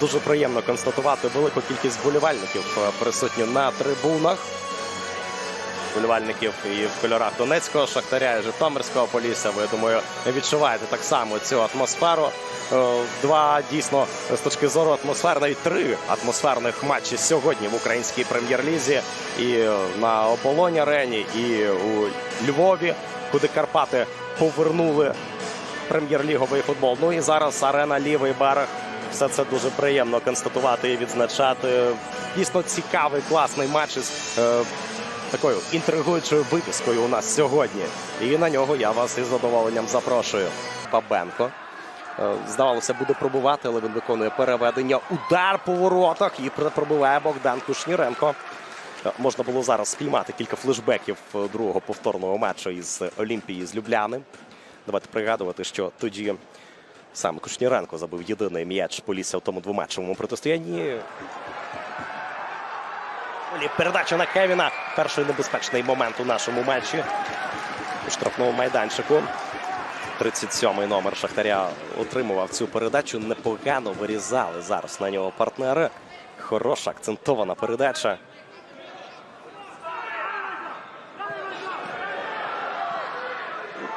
Дуже приємно констатувати велику кількість вболівальників е, присутні на трибунах. Вболівальників і в кольорах Донецького Шахтаря і Житомирського Полісся. Ви я думаю, відчуваєте так само цю атмосферу. Е, Два дійсно з точки зору атмосфер, навіть три атмосферних матчі сьогодні в українській прем'єр-лізі. І е, на Ополоні Арені, і у Львові, куди Карпати повернули прем'єр-ліговий футбол. Ну і зараз арена лівий берег. Все це дуже приємно констатувати і відзначати. Дійсно цікавий, класний матч із е, такою інтригуючою випіскою у нас сьогодні. І на нього я вас із задоволенням запрошую. Бабенко. Е, Здавалося, буде пробувати, але він виконує переведення. Удар по воротах і пробиває Богдан Кушніренко. Е, Можна було зараз спіймати кілька флешбеків е, другого повторного матчу із Олімпії з Любляни. Давайте пригадувати, що тоді саме Кушніренко забив єдиний м'яч Полісся в тому двоматчевому протистоянні. Передача на Кевіна. Перший небезпечний момент у нашому матчі. У штрафному майданчику. 37-й номер Шахтаря отримував цю передачу. Непогано вирізали зараз на нього партнери. Хороша акцентована передача.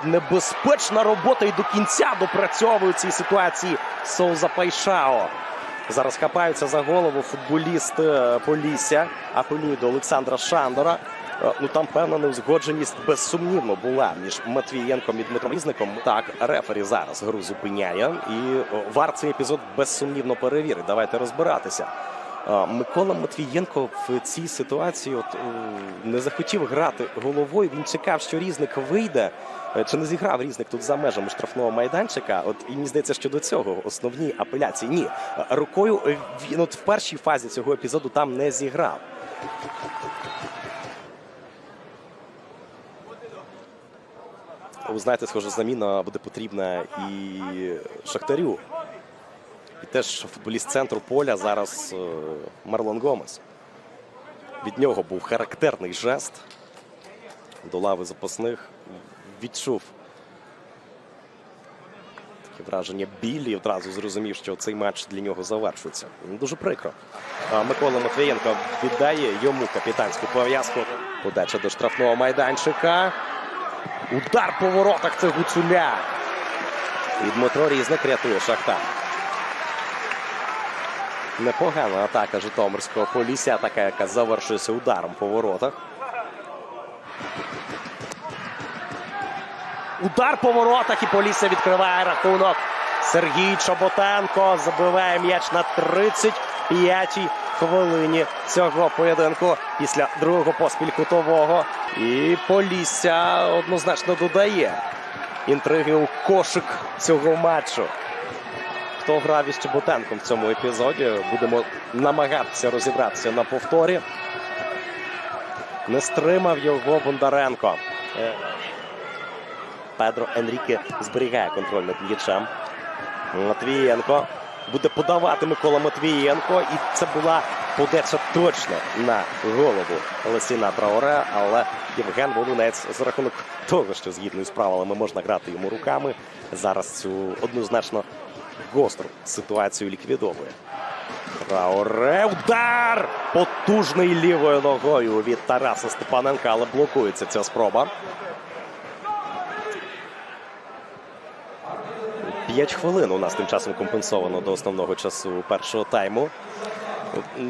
Небезпечна робота і до кінця допрацьовує цій ситуації Соуза Пайшао. Зараз хапаються за голову футболіст е, Полісся. Апелює до Олександра Шандора. Е, Ну там певна неузгодженість безсумнівно була між Матвієнком і Дмитром Різником. Так, рефері зараз гру зупиняє, і вар цей епізод безсумнівно перевірить. Давайте розбиратися. Микола Матвієнко в цій ситуації от, не захотів грати головою. Він чекав, що різник вийде. Е, Чи не зіграв різник тут за межами штрафного майданчика? От і мені здається, що до цього основні апеляції. Ні, Е, рукою він от в першій фазі цього епізоду там не зіграв. Ви знаєте, схоже, заміна буде потрібна і Шахтарю. Теж футболіст центру поля зараз е, Марлон Гомес. Від нього був характерний жест до лави запасних. Відчув таке враження білі. Одразу зрозумів, що цей матч для нього завершується. Дуже прикро. Микола Матвієнко віддає йому капітанську пов'язку. Подача до штрафного майданчика. Удар по воротах це Гуцуля. І Дмитро Різник рятує Шахтар. Непогана атака Житомирського Полісся. Атака, яка завершується ударом по воротах. Удар по воротах і Полісся відкриває рахунок. Сергій Чоботенко забиває м'яч на 35-й хвилині цього поєдинку після другого поспіль кутового. І Полісся однозначно додає інтриги у кошик цього матчу. Хто грав із Чеботенком в цьому епізоді? Будемо намагатися розібратися на повторі. Не стримав його Бондаренко. Е, Педро Енріке зберігає контроль над м'ячем. Матвієнко буде подавати Микола Матвієнко. І це була подача точно на голову Лесіна Траоре. Але Євген Волунець за рахунок того, що згідно з правилами можна грати йому руками, зараз цю однозначно гостру ситуацію ліквідовує. Траоре удар! Потужний лівою ногою від Тараса Степаненка, але блокується ця спроба. П'ять хвилин у нас тим часом компенсовано до основного часу першого тайму.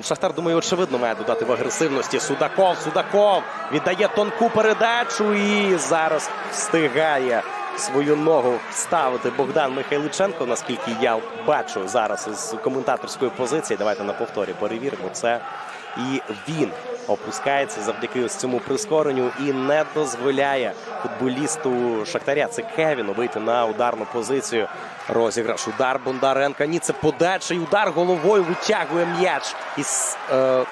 Шахтар, думаю, очевидно, має додати в агресивності. Судаков, Судаков віддає тонку передачу і зараз встигає свою ногу ставити Богдан Михайличенко. Наскільки я бачу зараз із коментаторської позиції. Давайте на повторі перевіримо це. І він опускається завдяки ось цьому прискоренню і не дозволяє футболісту Шахтаря. Це Кевіну вийти на ударну позицію. Розіграш удар Бондаренка. Ні, це і удар головою витягує м'яч із е,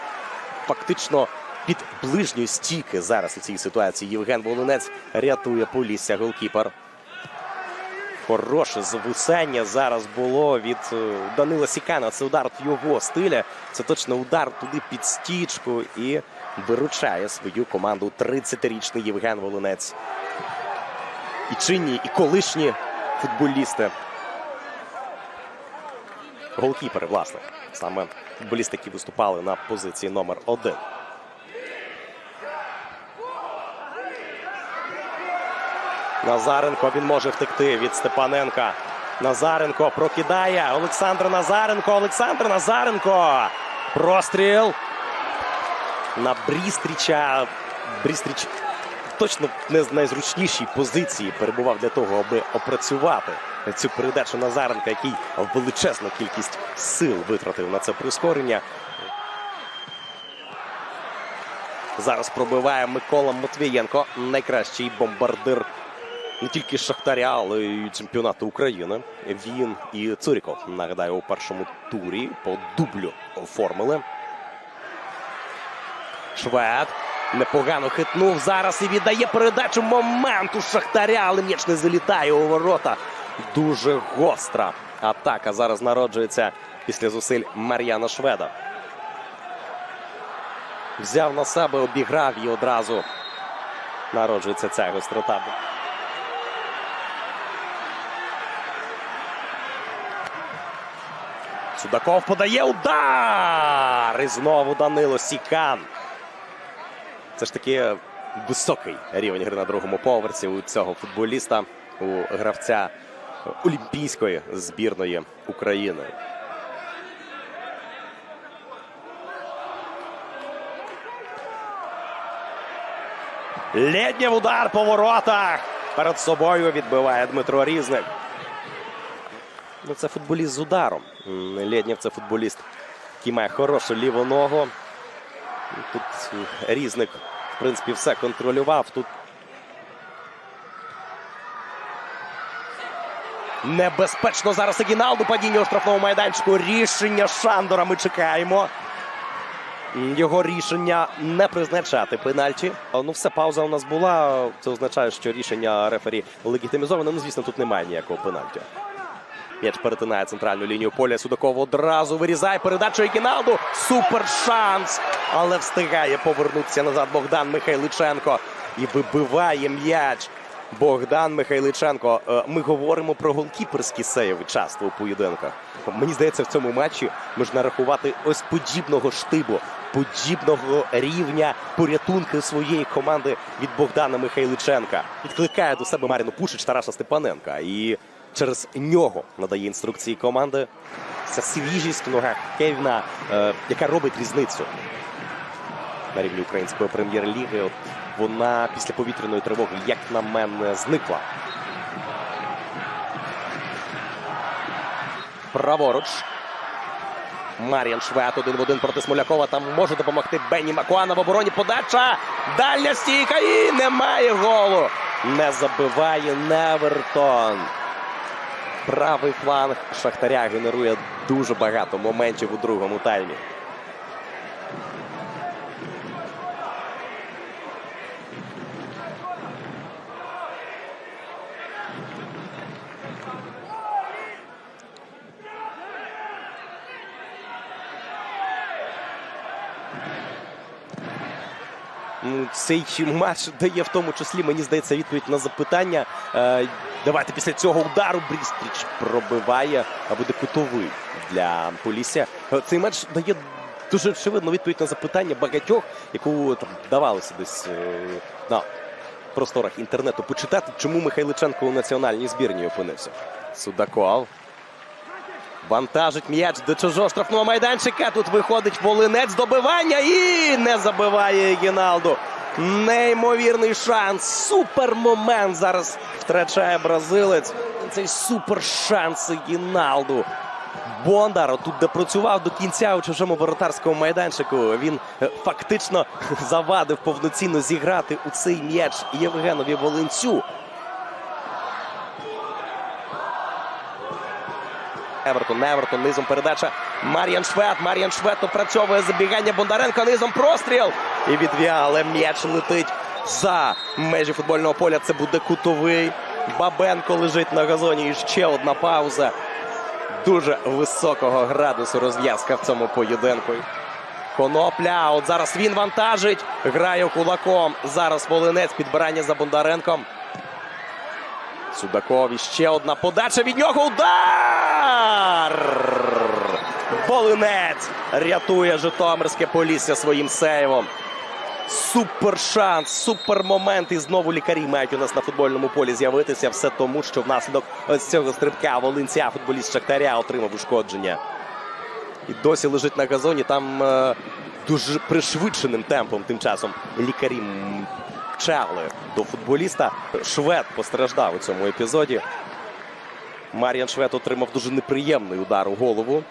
фактично під ближньої стійки зараз у цій ситуації. Євген Волинець рятує Полісся голкіпер. Хороше завусення зараз було від е, Данила Сікана. Це удар його стиля. Це точно удар туди під стічку і виручає свою команду 30-річний Євген Волинець. І чинні, і колишні футболісти голкіпери, власне. Саме футболісти, які виступали на позиції номер один. Назаренко він може втекти від Степаненка. Назаренко прокидає. Олександр Назаренко. Олександр Назаренко. Простріл. На Брістріча. Брістріч точно не з найзручнішій позиції перебував для того, аби опрацювати цю передачу Назаренка, який величезну кількість сил витратив на це прискорення. Зараз пробиває Микола Матвієнко, найкращий бомбардир не тільки Шахтаря, але й чемпіонату України. Він і Цуріков, нагадаю, у першому турі по дублю оформили. Швед непогано хитнув зараз і віддає передачу моменту Шахтаря, але м'яч не залітає у ворота. Дуже гостра атака зараз народжується після зусиль Мар'яна Шведа. Взяв на себе, обіграв і одразу народжується ця гострота. Судаков подає удар! І знову Данило Сікан. Це ж таки високий рівень гри на другому поверсі у цього футболіста, у гравця Олімпійської збірної України. Лєднєв удар по воротах. Перед собою відбиває Дмитро Різник. Ну, це футболіст з ударом. Лєднєв це футболіст, який має хорошу ліву ногу. Тут е, Різник, в принципі, все контролював. Тут небезпечно зараз Агіналду падіння у штрафному майданчику. Рішення Шандора ми чекаємо. Його рішення не призначати пенальті. Ну, все, пауза у нас була. Це означає, що рішення рефері легітимізоване. Ну, звісно, тут немає ніякого пенальті. М'яч перетинає центральну лінію поля. Судаков одразу вирізає передачу Ікіналду. Супер шанс. Але встигає повернутися назад Богдан Михайличенко. І вибиває м'яч. Богдан Михайличенко. Е, Ми говоримо про голкіперські сейви часто у поєдинках. Мені здається, в цьому матчі можна рахувати ось подібного штибу, подібного рівня порятунки своєї команди від Богдана Михайличенка. Відкликає до себе Маріну Пушич Тараса Степаненка. І через нього надає інструкції команди. Ця свіжість в ногах Кевіна, е, яка робить різницю на рівні української прем'єр-ліги. От вона після повітряної тривоги, як на мене, зникла. Праворуч. Мар'ян Швед один в один проти Смолякова. Там може допомогти Бенні Макуана в обороні. Подача. Дальня стійка і немає голу. Не забиває Невертон. Правий фланг Шахтаря генерує дуже багато моментів у другому таймі. Цей матч дає в тому числі, мені здається, відповідь на запитання. Е, давайте після цього удару Брістріч пробиває, а буде кутовий для Полісся. Е, Цей матч дає дуже очевидну відповідь на запитання багатьох, яку там давалося десь е, на просторах інтернету почитати, чому Михайличенко у національній збірні опинився. Судаков. Вантажить м'яч до чужого штрафного майданчика. Тут виходить волинець добивання і не забиває Гіналду. Неймовірний шанс. Супер момент зараз втрачає бразилець. Цей супер шанс Гіналду. Бондар тут де працював до кінця у чужому воротарському майданчику. Він е, фактично завадив повноцінно зіграти у цей м'яч Євгенові Волинцю. Евертон, Евертон, низом передача. Мар'ян Швед. Мар'ян Швед опрацьовує забігання Бондаренко. Низом простріл. І відв'я, але м'яч летить за межі футбольного поля. Це буде кутовий. Бабенко лежить на газоні. І ще одна пауза. Дуже високого градусу розв'язка в цьому поєдинку. Конопля. От зараз він вантажить. Грає кулаком. Зараз Волинець. Підбирання за Бондаренком. Судаков. І ще одна подача від нього. Удар! Волинець рятує Житомирське Полісся своїм сейвом. Супер шанс, супер момент. І знову лікарі мають у нас на футбольному полі з'явитися. Все тому, що внаслідок ось цього стрибка Волинця футболіст Шахтаря отримав ушкодження. І досі лежить на газоні. Там е, дуже пришвидшеним темпом тим часом лікарі мчали до футболіста. Швед постраждав у цьому епізоді. Мар'ян Швед отримав дуже неприємний удар у голову.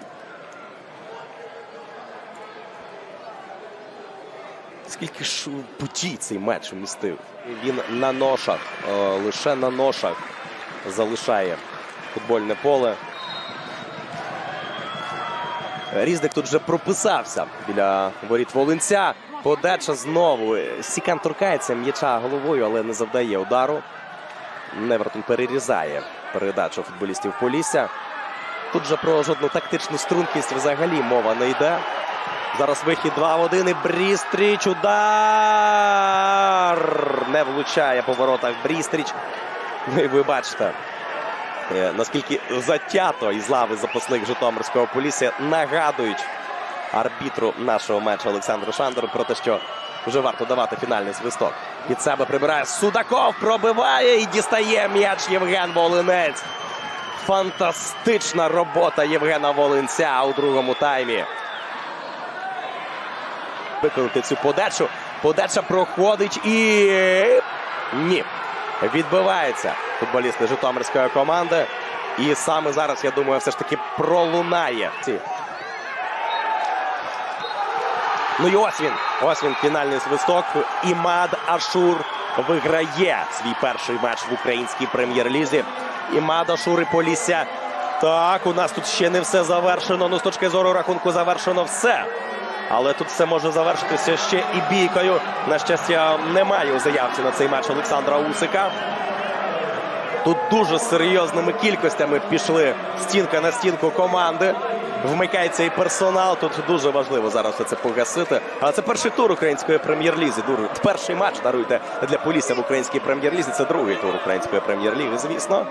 Скільки ж путі цей матч вмістив? Він на ношах, е, лише на ношах залишає футбольне поле. Різник тут вже прописався біля воріт Волинця. Подача знову. Сікан торкається м'яча головою, але не завдає удару. Невертон перерізає передачу футболістів Полісся. Тут же про жодну тактичну стрункість взагалі мова не йде. Зараз вихід 2 в 1 і Брістріч. Удар! Не влучає по воротах Брістріч. Ну і ви бачите, е, наскільки затято із лави запасних Житомирського Полісся нагадують арбітру нашого матчу Олександру Шандеру про те, що вже варто давати фінальний свисток. Під себе прибирає Судаков, пробиває і дістає м'яч Євген Волинець. Фантастична робота Євгена Волинця у другому таймі. Виконати цю подачу. Подача проходить і ні. Відбивається футболісти Житомирської команди. І саме зараз, я думаю, все ж таки пролунає. Ну і ось він. Ось він фінальний свисток. Імад Ашур виграє свій перший матч в українській прем'єр-лізі. Імад Ашур і Полісся. Так, у нас тут ще не все завершено. Ну, з точки зору рахунку завершено все. Але тут все може завершитися ще і бійкою. На щастя, немає у заявці на цей матч Олександра Усика. Тут дуже серйозними кількостями пішли стінка на стінку команди. Вмикається і персонал. Тут дуже важливо зараз це погасити. Але це перший тур української прем'єр-лізи. Перший матч даруйте для Полісся в українській прем'єр-лізі. Це другий тур української прем'єр-ліги, звісно.